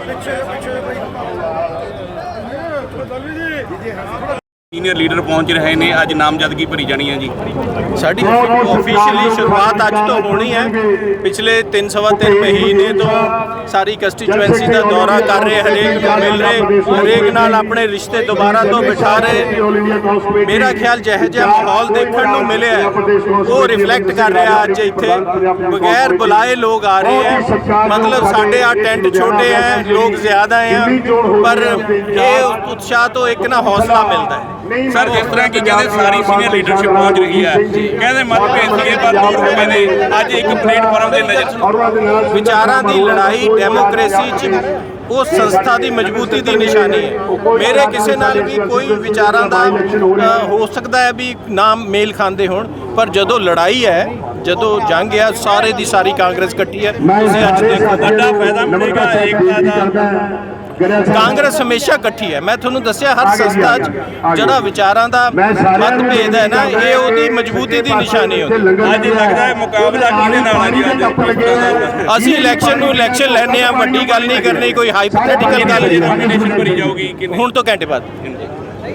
ਪਿੱਛੇ ਪਿੱਛੇ ਬਈ ਇਹ ਤਾਂ ਦਲਵੀ ਜੀ ਜੀ ਹਾਂ ਸੀਨੀਅਰ ਲੀਡਰ ਪਹੁੰਚ ਰਹੇ ਨੇ ਅੱਜ ਨਾਮਜ਼ਦਗੀ ਭਰੀ ਜਾਣੀ ਹੈ ਜੀ। ਸਾਡੀ ਆਫੀਸ਼ੀਅਲੀ ਸ਼ੁਰੂਆਤ ਅੱਜ ਤੋਂ ਹੋਣੀ ਹੈ। ਪਿਛਲੇ 3 ਸਵਾ 3 ਮਹੀਨੇ ਤੋਂ ਸਾਰੀ ਕੰਸਟੀਚੁਐਂਸੀ ਦਾ ਦੌਰਾ ਕਰ ਰਹੇ ਹਰੇਕ ਨੂੰ ਮਿਲ ਰਹੇ ਹਰੇਕ ਨਾਲ ਆਪਣੇ ਰਿਸ਼ਤੇ ਦੁਬਾਰਾ ਤੋਂ ਬਿਠਾ ਰਹੇ। ਮੇਰਾ ਖਿਆਲ ਜਿਹੋ ਜਿਹਾ ਮਾਹੌਲ ਦੇਖਣ ਨੂੰ ਮਿਲਿਆ ਹੈ, ਉਹ ਰਿਫਲੈਕਟ ਕਰ ਰਿਹਾ ਅੱਜ ਇੱਥੇ। ਬਗੈਰ ਬੁਲਾਏ ਲੋਕ ਆ ਰਹੇ ਹੈ। ਮਤਲਬ ਸਾਡੇ ਆ ਟੈਂਟ ਛੋਟੇ ਹੈ ਲੋਕ ਜ਼ਿਆਦਾ ਹੈ ਪਰ ਇਹ ਉਤਸ਼ਾਹ ਤੋਂ ਇੱਕ ਨਾ ਹੌਸਲਾ ਮਿਲਦਾ ਹੈ। ਸਰ ਜਿਸ ਤਰ੍ਹਾਂ ਕਿ ਕਹਿੰਦੇ ਸਾਰੀ ਸੀਨੀਅਰ ਲੀਡਰਸ਼ਿਪ ਪਹੁੰਚ ਰਹੀ ਹੈ ਕਹਿੰਦੇ ਮਤਭੇਦ ਸੀਗੇ ਪਰ ਦੂਰ ਹੋ ਗਏ ਨੇ। ਅੱਜ ਇੱਕ ਪਲੇਟਫਾਰਮ ਦੇ ਨਜ਼ਰ ਵਿਚਾਰਾਂ ਦੀ ਲੜਾਈ ਡੈਮੋਕ੍ਰੇਸੀ 'ਚ ਉਹ ਸੰਸਥਾ ਦੀ ਮਜ਼ਬੂਤੀ ਦੀ ਨਿਸ਼ਾਨੀ ਹੈ। ਮੇਰੇ ਕਿਸੇ ਨਾਲ ਵੀ ਕੋਈ ਵਿਚਾਰਾਂ ਦਾ ਹੋ ਸਕਦਾ ਹੈ ਵੀ ਨਾਮ ਮੇਲ ਖਾਂਦੇ ਹੋਣ ਪਰ ਜਦੋਂ ਲੜਾਈ ਹੈ ਜਦੋਂ ਜੰਗ ਹੈ ਸਾਰੇ ਦੀ ਸਾਰੀ ਕਾਂਗਰਸ ਇਕੱਠੀ ਹੈ। ਤੁਸੀਂ ਅੱਜ ਦੇਖੋ ਵੱਡਾ ਫਾਇਦਾ ਮਿਲੇਗਾ ਏਕਤਾ ਦਾ ਕਾਂਗਰਸ ਹਮੇਸ਼ਾ ਇਕੱਠੀ ਹੈ। ਮੈਂ ਤੁਹਾਨੂੰ ਦੱਸਿਆ ਹਰ ਸੰਸਥਾ 'ਚ ਜਿਹੜਾ ਵਿਚਾਰਾਂ ਦਾ ਮਤਭੇਦ ਹੈ ਨਾ ਇਹ ਉਹਦੀ ਮਜ਼ਬੂਤੀ ਦੀ ਨਿਸ਼ਾਨੀ ਹੁੰਦੀ ਅੱਜ ਲੱਗਦਾ ਹੈ। ਮੁਕਾਬਲਾ ਕਿਹਦੇ ਨਾਲ ਹੈ ਜੀ ਅੱਜ ਅਸੀਂ ਇਲੈਕਸ਼ਨ ਨੂੰ ਇਲੈਕਸ਼ਨ ਲੈਣੇ ਆ ਵੱਡੀ ਗੱਲ ਨਹੀਂ ਕਰਨੀ ਕੋਈ ਹਾਈਪੋਥੈਟੀਕਲ ਗੱਲ ਨਹੀਂ ਹੁਣ ਤੋਂ ਘੰਟੇ ਬਾਅਦ।